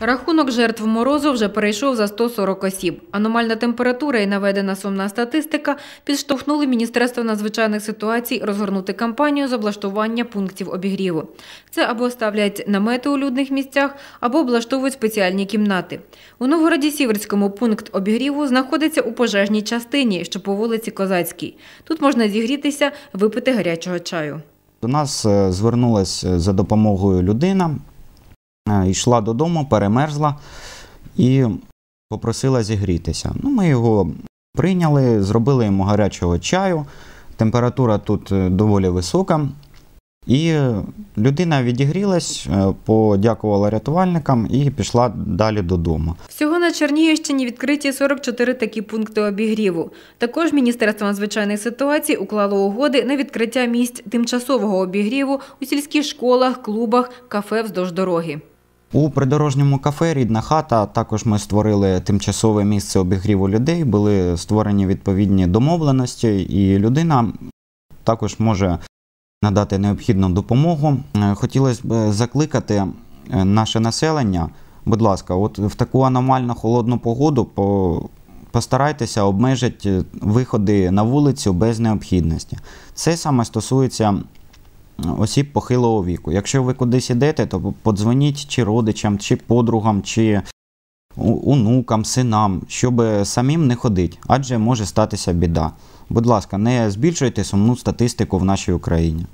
Рахунок жертв морозу вже перейшов за 140 осіб. Аномальна температура і наведена сумна статистика підштовхнули Міністерство надзвичайних ситуацій розгорнути кампанію з облаштування пунктів обігріву. Це або ставлять намети у людних місцях, або облаштовують спеціальні кімнати. У Новгороді-Сіверському пункт обігріву знаходиться у пожежній частині, що по вулиці Козацькій. Тут можна зігрітися, випити гарячого чаю. До нас е, звернулась е, за допомогою людина, йшла додому, перемерзла і попросила зігрітися. Ну, ми його прийняли, зробили йому гарячого чаю. Температура тут е, доволі висока. І е, людина відігрілась, е, подякувала рятувальникам і пішла далі додому. Всього на Чернігівщині відкриті 44 такі пункти обігріву. Також Міністерство надзвичайних ситуацій уклало угоди на відкриття місць тимчасового обігріву у сільських школах, клубах, кафе вздовж дороги. У придорожньому кафе Рідна хата також ми створили тимчасове місце обігріву людей, були створені відповідні домовленості, і людина також може надати необхідну допомогу. Е, Хотілося б закликати е, наше населення, будь ласка, от в таку аномально холодну погоду постарайтеся обмежити виходи на вулицю без необхідності. Це саме стосується осіб похилого віку. Якщо ви кудись ідете, то подзвоніть чи родичам, чи подругам, чи онукам, синам, щоб самим не ходити, адже може статися біда. Будь ласка, не збільшуйте сумну статистику в нашій Україні.